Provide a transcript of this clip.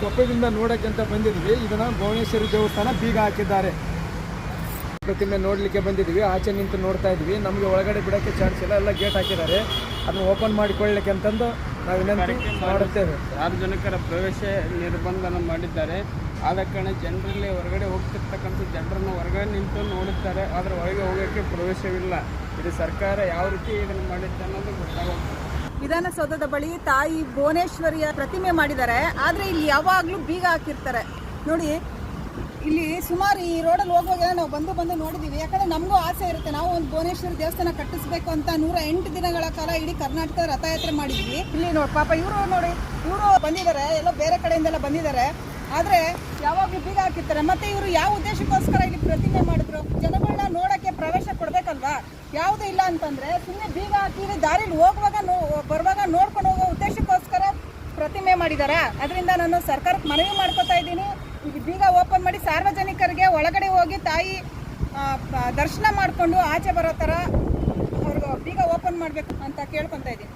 ಕೊಪ್ಪದಿಂದ ನೋಡೋಕ್ಕೆ ಅಂತ ಬಂದಿದ್ವಿ. ಇದನ್ನ ಭುವನೇಶ್ವರಿ ದೇವಸ್ಥಾನ ಬೀಗ ಹಾಕಿದ್ದಾರೆ. ಪ್ರತಿಮೆ ನೋಡಲಿಕ್ಕೆ ಬಂದಿದ್ದೀವಿ ಆಚೆ ನಿಂತು ನೋಡ್ತಾ ಇದ್ವಿ. ನಮಗೆ ಒಳಗಡೆ ಬಿಡೋಕ್ಕೆ ಚಾನ್ಸ್ ಇಲ್ಲ. ಎಲ್ಲ ಗೇಟ್ ಹಾಕಿದ್ದಾರೆ. ಅದನ್ನ ಓಪನ್ ಮಾಡಿಕೊಳ್ಳಿಕ್ಕೆ ಅಂತಂದು ನಾವು ವಿನಂತಿ ಮಾಡುತ್ತೇವೆ. ಸಾರ್ವಜನಿಕರ ಪ್ರವೇಶ ನಿರ್ಬಂಧನ ಮಾಡಿದ್ದಾರೆ. ಆದ ಕಾರಣ ಜನರಲ್ಲಿ ಹೊರಗಡೆ ಹೋಗ್ತಿರ್ತಕ್ಕಂಥ ಜನರನ್ನು ಹೊರಗಡೆ ನಿಂತು ನೋಡುತ್ತಾರೆ. ಆದರೆ ಹೊರಗೆ ಹೋಗೋಕ್ಕೆ ಪ್ರವೇಶವಿಲ್ಲ. ಇದು ಸರ್ಕಾರ ಯಾವ ರೀತಿ ಇದನ್ನು ಮಾಡಿದೆ ಅನ್ನೋದು ಗೊತ್ತಾಗುತ್ತೆ ವಿಧಾನಸೌಧದ ಬಳಿ ತಾಯಿ ಭುವನೇಶ್ವರಿಯ ಪ್ರತಿಮೆ ಮಾಡಿದ್ದಾರೆ. ಆದರೆ ಇಲ್ಲಿ ಯಾವಾಗಲೂ ಬೀಗ ಹಾಕಿರ್ತಾರೆ. ನೋಡಿ ಇಲ್ಲಿ ಸುಮಾರು ಈ ರೋಡಲ್ಲಿ ಹೋಗುವಾಗ ನಾವು ಬಂದು ಬಂದು ನೋಡಿದೀವಿ. ಯಾಕಂದ್ರೆ ನಮಗೂ ಆಸೆ ಇರುತ್ತೆ. ನಾವು ಒಂದು ಭುವನೇಶ್ವರಿ ದೇವಸ್ಥಾನ ಕಟ್ಟಿಸ್ಬೇಕು ಅಂತ ನೂರ ಎಂಟು ದಿನಗಳ ಕಾಲ ಇಡೀ ಕರ್ನಾಟಕದ ರಥಯಾತ್ರೆ ಮಾಡಿದ್ವಿ. ಇಲ್ಲಿ ನೋಡಿ, ಪಾಪ ಇವರು ನೋಡಿ, ಇವರು ಬಂದಿದ್ದಾರೆ, ಎಲ್ಲೋ ಬೇರೆ ಕಡೆಯಿಂದೆಲ್ಲ ಬಂದಿದ್ದಾರೆ. ಆದರೆ ಯಾವಾಗಲೂ ಬೀಗ ಹಾಕಿರ್ತಾರೆ. ಮತ್ತೆ ಇವರು ಯಾವ ಉದ್ದೇಶಕ್ಕೋಸ್ಕರ ಇಲ್ಲಿ ಪ್ರತಿಮೆ ಮಾಡಿದ್ರು? ಜನಗಳನ್ನ ನೋಡಕ್ಕೆ ಪ್ರವೇಶ ಕೊಡ್ಬೇಕಲ್ವಾ? ಯಾವುದು ಇಲ್ಲ ಅಂತಂದ್ರೆ ಸುಮ್ಮನೆ ಬೀಗ ಹಾಕಿ ದಾರಿಲಿ ಹೋಗುವಾಗ ನೋ, ಬರುವಾಗ ನೋಡ್ಕೊಂಡು ಹೋಗೋ ಉದ್ದೇಶಕ್ಕೋಸ್ಕರ ಪ್ರತಿಮೆ ಮಾಡಿದ್ದಾರೆ ಅದರಿಂದ ನಾನು ಸರ್ಕಾರಕ್ಕೆ ಮನವಿ ಮಾಡ್ಕೋತಾ ಇದ್ದೀನಿ. ಈಗ ಬೀಗ ಓಪನ್ ಮಾಡಿ ಸಾರ್ವಜನಿಕರಿಗೆ ಒಳಗಡೆ ಹೋಗಿ ತಾಯಿ ದರ್ಶನ ಮಾಡಿಕೊಂಡು ಆಚೆ ಬರೋ ಥರ ಅವ್ರಿಗೆ ಬೀಗ ಓಪನ್ ಮಾಡಬೇಕು ಅಂತ ಕೇಳ್ಕೊತಾ ಇದ್ದೀನಿ.